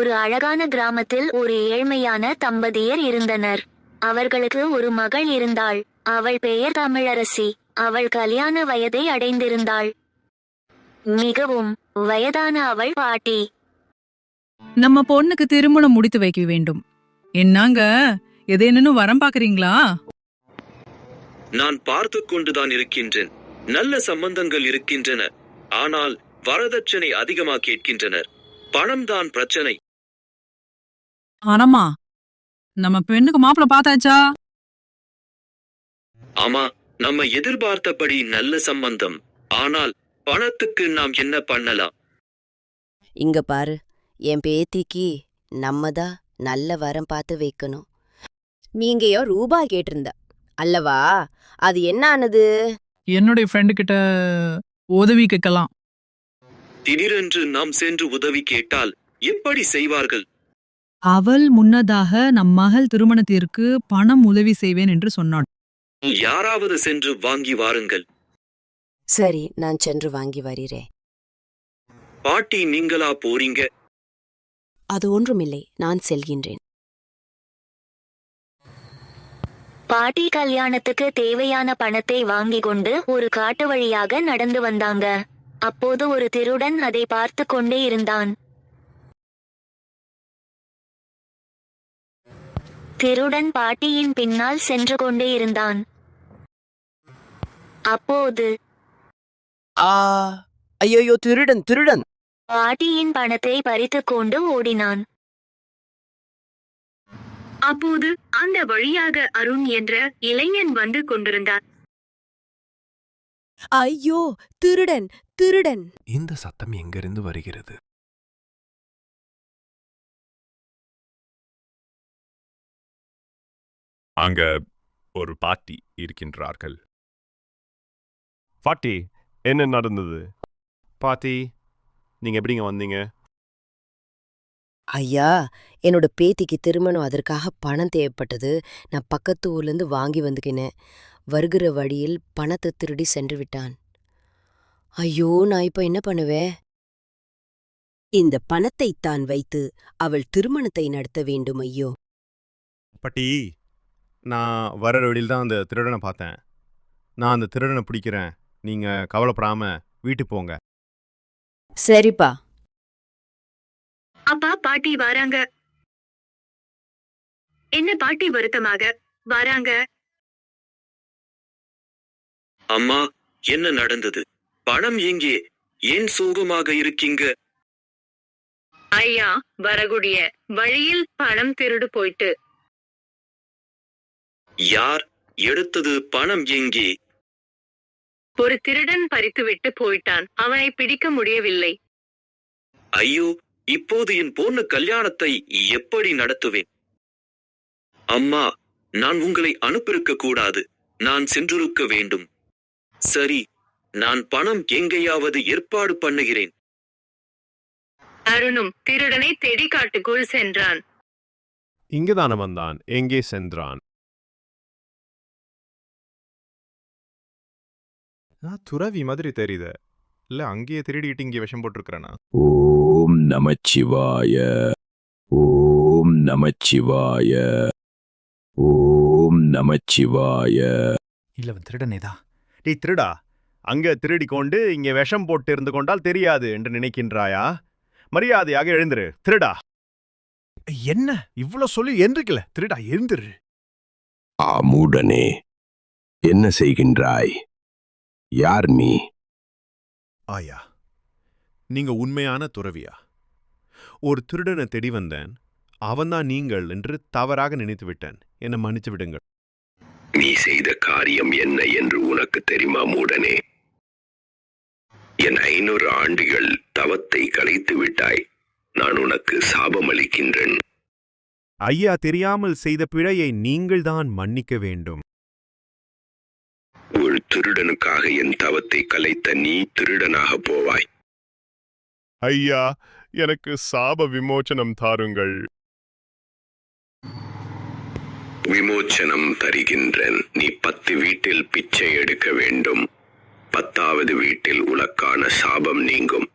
ஒரு அழகான கிராமத்தில் ஒரு ஏழ்மையான தம்பதியர் இருந்தனர். அவர்களுக்கு ஒரு மகள் இருந்தாள். அவள் பெயர் தமிழரசி. அவள் கல்யாண வயதை அடைந்திருந்தாள். மிகவும் வயதான அவள் பாட்டி. நம்ம பொண்ணுக்கு திருமணம் முடித்து வைக்க வேண்டும். என்னங்க? எதேனும் வரம் பாக்குறீங்களா நான் பார்த்து கொண்டுதான் இருக்கின்றேன். நல்ல சம்பந்தங்கள் இருக்கின்றன. ஆனால் வரதட்சணை அதிகமா கேட்கின்றனர். பணம்தான் பிரச்சனை. ஆனம்மா நம்ம பெண்ணுக்கு மாப்பிள்ள பார்த்தாச்சா? ஆமா நம்ம எதிர்பார்த்தபடி நல்ல சம்பந்தம். ஆனால் பணத்துக்கு நாம் என்ன பண்ணலாம்? இங்க பாரு என் பேத்திக்கு நம்ம தான் நல்ல வரம் பார்த்து வைக்கணும். நீங்கயோ ரூபா கேட்டிருந்த அல்லவா? அது என்ன ஆனது? என்னுடைய ஃப்ரெண்டு கிட்ட உதவி கேட்கலாம். திடீரென்று நாம் சென்று உதவி கேட்டால் எப்படி செய்வார்கள்? அவள் முன்னதாக நம் மகள் திருமணத்திற்கு பணம் உதவி செய்வேன் என்று சொன்னாள். யாராவது சென்று வாங்கி வாருங்கள். சரி நான் சென்று வாங்கி வருகிறேன். பாட்டி நீங்களா போறீங்க? அது ஒன்றுமில்லை நான் செல்கின்றேன். பாட்டி கல்யாணத்துக்கு தேவையான பணத்தை வாங்கி கொண்டு ஒரு காட்டு வழியாக நடந்து வந்தாங்க. அப்போது ஒரு திருடன் அதை பார்த்து கொண்டே இருந்தான். திருடன் பாட்டியின் பின்னால் சென்று கொண்டே இருந்தான். அப்போது ஆ ஐயோ திருடன் திருடன். பாட்டியின் பணத்தை பறித்துக் கொண்டு ஓடினான். அப்போது அந்த வழியாக அருண் என்ற இளைஞன் வந்து கொண்டிருந்தார் ஐயோ திருடன் திருடன். இந்த சத்தம் எங்கிருந்து வருகிறது? அங்க ஒரு பாட்டி இருக்கின்றார்கள். பாட்டி என்ன நடந்தது? பாட்டி நீங்க எப்படிங்க வந்தீங்க? ஐயா என்னோட பேத்திக்கு திருமணம் அதற்காக பணம் தேவைப்பட்டது. நான் பக்கத்து ஊர்லேருந்து வாங்கி வந்துக்கினேன். வருகிற வழியில் பணத்தை திருடி சென்று விட்டான். ஐயோ நான் இப்ப என்ன பண்ணுவேன்? இந்த பணத்தை தான் வைத்து அவள் திருமணத்தை நடத்த வேண்டும் ஐயோ. பாட்டி நான் வர வழியில் தான் அந்த திருடனை பார்த்தேன். நான் அந்த திருடனை பிடிக்கிறேன். நீங்க கவலைப்படாம வீட்டுக்கு போங்க. சரிப்பா. அப்பா பாட்டி வராங்க. என்ன பாட்டி வருத்தமாக? வராங்க. அம்மா என்ன நடந்தது? பணம் எங்கே? ஏன் சோகமாக இருக்கீங்க? ஐயா வரகுடிய. வழியில் பணம் திருடு போயிட்டு. யார் எடுத்தது பணம் எங்கே? ஒரு திருடன் பறித்துவிட்டு போயிட்டான். அவனை பிடிக்க முடியவில்லை. ஐயோ இப்போது என் பொண்ணு கல்யாணத்தை எப்படி நடத்துவேன்? அம்மா நான் உங்களை அனுப்பியிருக்க கூடாது. நான் சென்றிருக்க வேண்டும். சரி நான் பணம் எங்கேயாவது ஏற்பாடு பண்ணுகிறேன். அருணும் திருடனை தேடி காட்டுக்குள் சென்றான். இங்கதான வந்தான் எங்கே சென்றான்? நான் துறவி மாதிரி தெரியுது. இல்ல அங்கேயே திருடிட்டு இங்கே விஷம் போட்டிருக்கிறேனா? ஓம் நமச்சிவாய. ஓம் நமச்சிவாய. ஓம் நமச்சிவாய. இல்ல அவன் திருடனேதா டேய் திருடா. அங்க திருடி கொண்டு இங்கே விஷம் போட்டு இருந்து கொண்டால் தெரியாது என்று நினைக்கின்றாயா? மரியாதையாக எழுந்திரு. திருடா. என்ன? இவ்வளவு சொல்லி எந்திருக்கல. திருடா எழுந்திரு. அமுடனே என்ன செய்கின்றாய்? யார் நீ? ஆயா நீங்க உண்மையான துறவியா? ஒரு திருடனை தேடி வந்தேன். அவன்தான் நீங்கள் என்று தவறாக நினைத்து விட்டேன். என்னை மன்னித்து விடுங்கள். நீ செய்த காரியம் என்ன என்று உனக்கு தெரியுமா மூடனே? என் ஐநூறு ஆண்டுகள் தவத்தை கலைத்து விட்டாய். நான் உனக்கு சாபம் அளிக்கின்றேன் ஐயா தெரியாமல் செய்த பிழையை நீங்கள்தான் மன்னிக்க வேண்டும். ஒரு திருடனுக்காக என் தவத்தை கலைத்த நீ திருடனாக போவாய். ஐயா எனக்கு சாப விமோச்சனம் தாருங்கள். விமோச்சனம் தருகின்றேன். நீ பத்து வீட்டில் பிச்சை எடுக்க வேண்டும். பத்தாவது வீட்டில் உனக்கான சாபம் நீங்கும்.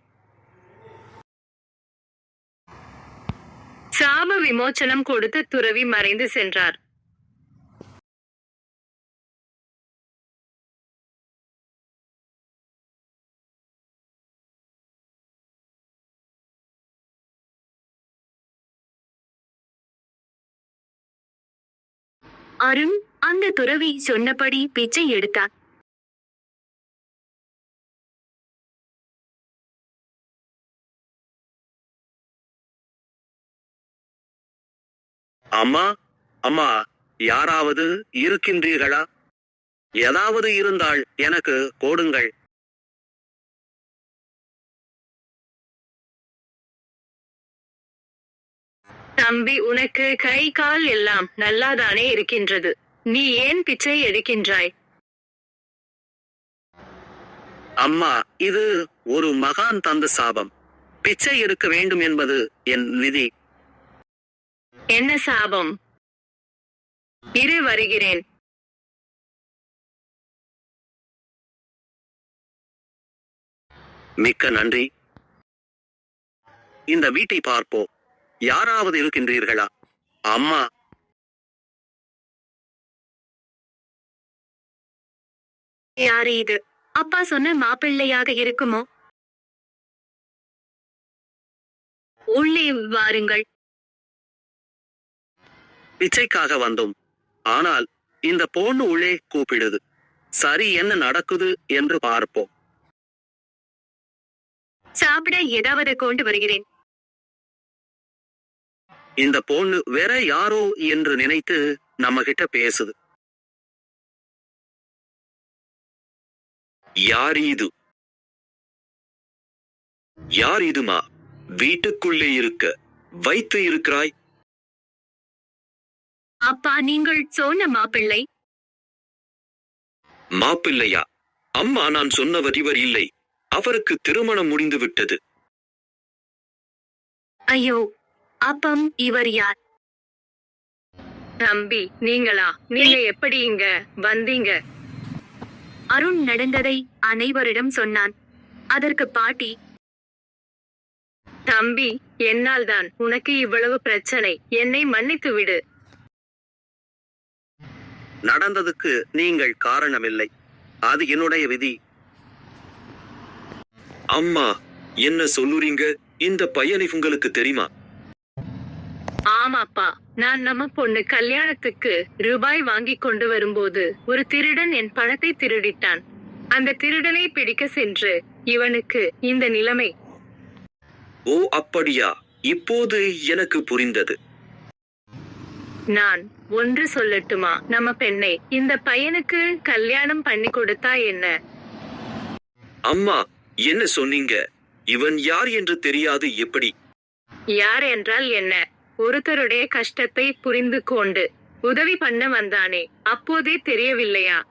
சாப விமோச்சனம் கொடுத்து துறவி மறைந்து சென்றார். அருண் அந்த துறவி சொன்னபடி பிச்சை எடுத்தான். அம்மா அம்மா யாராவது இருக்கின்றீர்களா? ஏதாவது இருந்தால் எனக்கு கோடுங்கள். தம்பி உனக்கு கை கால் எல்லாம் நல்லாதானே இருக்கின்றது. நீ ஏன் பிச்சை எடுக்கின்றாய்? அம்மா இது ஒரு மகான் தந்த சாபம். பிச்சை எடுக்க வேண்டும் என்பது என் விதி என்ன சாபம்? இரு வருகிறேன். மிக்க நன்றி. இந்த வீட்டை பார்ப்போம். யாராவது இருக்கின்றீர்களா? அம்மா. யாரு இது? அப்பா சொன்ன மாப்பிள்ளையாக இருக்குமோ? உள்ளே வாருங்கள். பிச்சைக்காக வந்தோம். ஆனால் இந்த பொண்ணு உள்ளே கூப்பிடுது. சரி என்ன நடக்குது என்று பார்ப்போம். சாப்பிட ஏதாவது கொண்டு வருகிறேன். இந்த பொண்ணு வேற யாரோ என்று நினைத்து நம்ம கிட்ட பேசுது. யார் இது? யார் இதுமா? வீட்டுக்குள்ளே இருக்க வைத்து இருக்கிறாய்? அப்பா நீங்கள் சொன்ன மாப்பிள்ளை. மாப்பிள்ளையா? அம்மா நான் சொன்னவர் இவர் இல்லை. அவருக்கு திருமணம் முடிந்து விட்டது ஐயோ அப்பம் இவர் யார்? தம்பி நீங்களா? நீங்க எப்படி இங்க வந்தீங்க? அருண் நடந்ததை அனைவரிடம் சொன்னான். அதற்கு பாட்டி தம்பி என்னால் தான் உனக்கு இவ்வளவு பிரச்சனை. என்னை மன்னித்து விடு. நடந்ததுக்கு நீங்கள் காரணமில்லை. அது என்னுடைய விதி. அம்மா என்ன சொல்லுறீங்க? இந்த பையனை உங்களுக்கு தெரியுமா? ஆமாப்பா. நான் நம்ம பொண்ணு கல்யாணத்துக்கு ரூபாய் வாங்கி கொண்டு வரும்போது ஒரு திருடன் என் பணத்தை திருடிட்டான். அந்த திருடனை பிடிக்க சென்று இவனுக்கு இந்த நிலைமை. ஓ அப்படியா. இப்போது எனக்கு புரிந்தது. நான் ஒன்று சொல்லட்டுமா? நம்ம பெண்ணை இந்த பையனுக்கு கல்யாணம் பண்ணி கொடுத்தா என்ன? அம்மா என்ன சொன்னீங்க? இவன் யார் என்று தெரியாது எப்படி? யார் என்றால் என்ன? ஒருத்தருடைய கஷ்டத்தை புரிந்து கொண்டு உதவி பண்ண வந்தானே அப்போதே தெரியவில்லையா?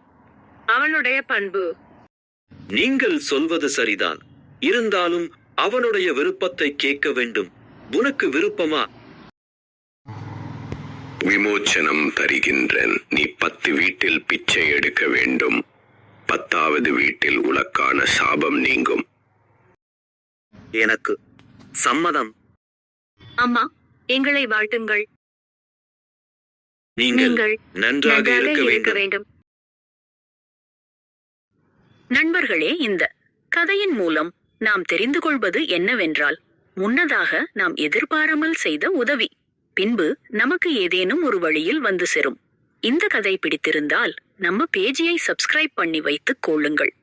அவனுடைய பண்பு. நீங்கள் சொல்வது சரிதான். இருந்தாலும் அவனுடைய விருப்பத்தை கேட்க வேண்டும். உனக்கு விருப்பமா? விமோச்சனம் தருகின்றேன். நீ பத்து வீட்டில் பிச்சை எடுக்க வேண்டும். பத்தாவது வீட்டில் உனக்கான சாபம் நீங்கும். எனக்கு சம்மதம். அம்மா எங்களை வாழ்த்துங்கள். நீங்கள் நன்றாக இருக்க வேண்டும். நண்பர்களே இந்த கதையின் மூலம் நாம் தெரிந்து கொள்வது என்னவென்றால் முன்னதாக நாம் எதிர்பாராமல் செய்த உதவி பின்பு நமக்கு ஏதேனும் ஒரு வழியில் வந்து சேரும். இந்த கதை பிடித்திருந்தால் நம்ம பேஜியை சப்ஸ்கிரைப் பண்ணி வைத்துக் கொள்ளுங்கள்.